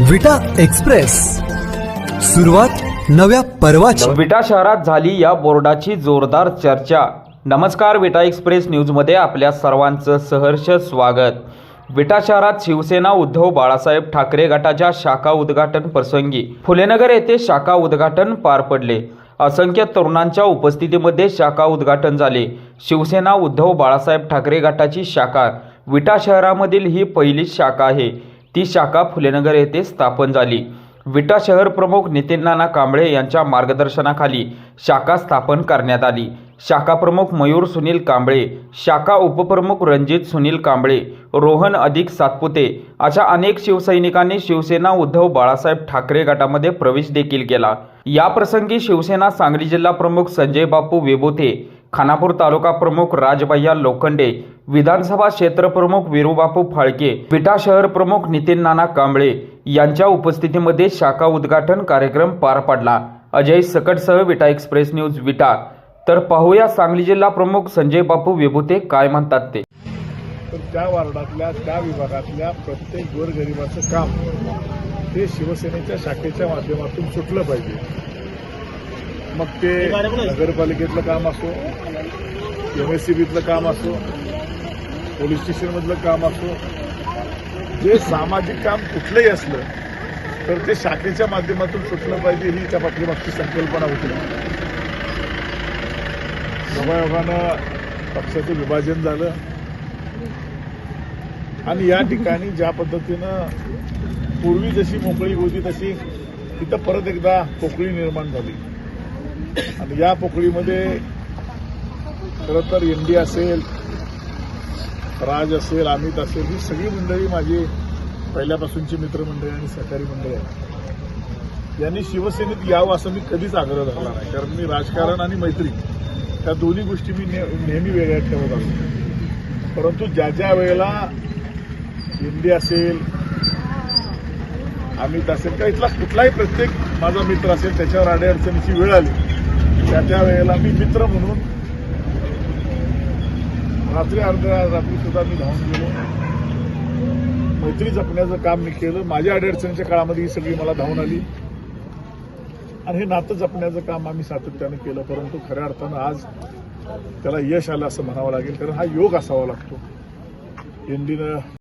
विटा एक्सप्रेस. सुरुवात नव्या पर्वाची. विटा शहरात झाली या बोर्डाची जोरदार चर्चा. नमस्कार विटा एक्सप्रेस न्यूजमध्ये आपल्या सर्वांचं सहर्ष स्वागत. विटा शहरात शिवसेना उद्धव बाळासाहेब ठाकरे गटाच्या शाखा उद्घाटन प्रसंगी फुलेनगर येथे शाखा उद्घाटन पार पडले. असंख्य तरुणांच्या उपस्थितीमध्ये शाखा उद्घाटन झाले. शिवसेना उद्धव बाळासाहेब ठाकरे गटाची शाखा. विटा शहरामधील ही पहिलीच शाखा आहे. ती शाखा फुलेनगर येथे स्थापन झाली. विटा शहर प्रमुख नितीन नाना कांबळे यांच्या मार्गदर्शनाखाली शाखा स्थापन करण्यात आली. शाखा प्रमुख मयूर सुनील कांबळे शाखा उपप्रमुख रणजित सुनील कांबळे रोहन अधिक सातपुते अशा अनेक शिवसैनिकांनी शिवसेना उद्धव बाळासाहेब ठाकरे गटामध्ये प्रवेश देखील केला. याप्रसंगी शिवसेना सांगली जिल्हा प्रमुख संजय बापू विभुते खानापूर तालुका प्रमुख राजभैया लोखंडे विधानसभा क्षेत्र प्रमुख विरुबापू फाळके विटा शहर प्रमुख नितीन नाना कांबळे यांच्या उपस्थितीमध्ये शाखा उद्घाटन कार्यक्रम पार पडला. अजय सकटसह विटा एक्सप्रेस न्यूज विटा. तर पाहूया सांगली जिल्हा प्रमुख संजय बापू विभूते काय म्हणतात ते. तर त्या वार्डातल्या त्या विभागातल्या प्रत्येक गोरगरिबाचं काम ते शिवसेनेच्या शाखेच्या माध्यमातून सुटलं पाहिजे. मग ते नगरपालिकेतलं काम असो एम एस सी बीतलं काम असो पोलीस स्टेशनमधलं काम असो जे सामाजिक काम कुठलंही असलं तर ते शाखेच्या माध्यमातून सुटलं पाहिजे ही त्या पाठीमागची संकल्पना होती. नवयोगानं पक्षाचं विभाजन झालं. आणि या ठिकाणी ज्या पद्धतीनं पूर्वी जशी मोकळी होती तशी तिथं परत एकदा पोकळी निर्माण झाली. आणि या पोकळीमध्ये खरं तर एनडी असेल राज असेल अमित असेल ही सगळी मंडळी माझी पहिल्यापासूनची मित्रमंडळी आणि सहकारी मंडळी आहेत. यांनी शिवसेनेत यावं असं मी कधीच आग्रह धरला नाही. कारण मी राजकारण आणि मैत्री त्या दोन्ही गोष्टी मी नेहमी वेगळ्या ठेवत असतो. परंतु ज्या ज्या वेळेला इंडी असेल अमित असेल किंवा इथला कुठलाही प्रत्येक माझा मित्र असेल त्याच्यावर अडीअडचणीची वेळ आली. त्या त्या वेळेला मी मित्र म्हणून रात्री अर्ध्या रात्री सुद्धा मी धावून गेलो. मैत्री जपण्याचं काम मी केलं. माझ्या अडीअडचणीच्या काळामध्ये ही सगळी मला धावून आली. आणि हे नातं जपण्याचं काम आम्ही सातत्यानं केलं परंतु खऱ्या अर्थानं आज त्याला यश आलं असं म्हणावं लागेल. कारण हा योग असावा लागतो. इंडीनं